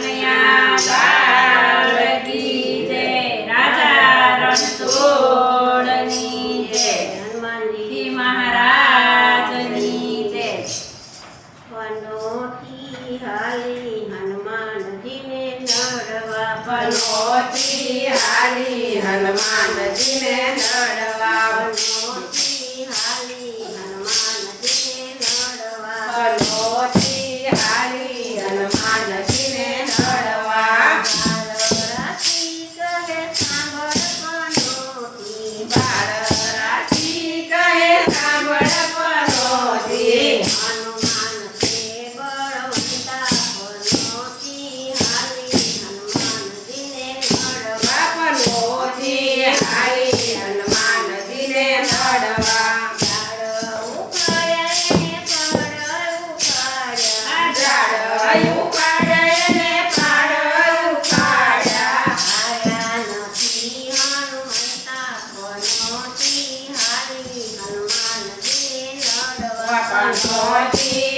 ganhada. Lord, be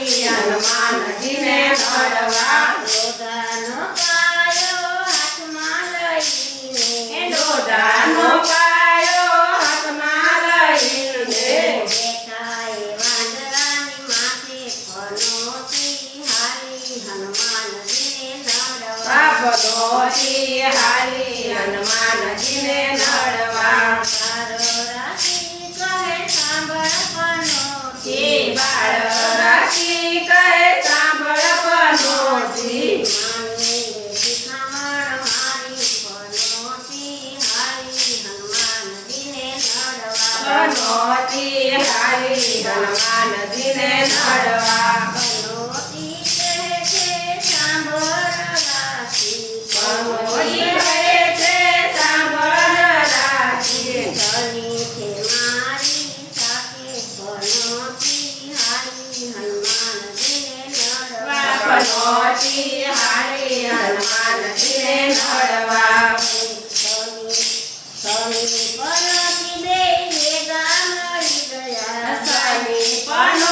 Yeah, I'm on the team and I'm on the team. Bhagwati હાલી હનુમાનજીને નડવા. મારો રાશી કહે સાંભળવાનો જે બાળ રાશી કહે સાંભળવાનો જે ભગવતી હારી હનુમાનજીને નડવા. મોતી હારી હનુમાન ને નડવા સ્વામી પણ ગયા સ્વામી પણ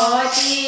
おお。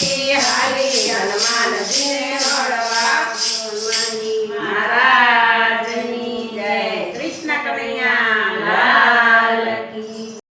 હાલી હનુમાનજી ને વળ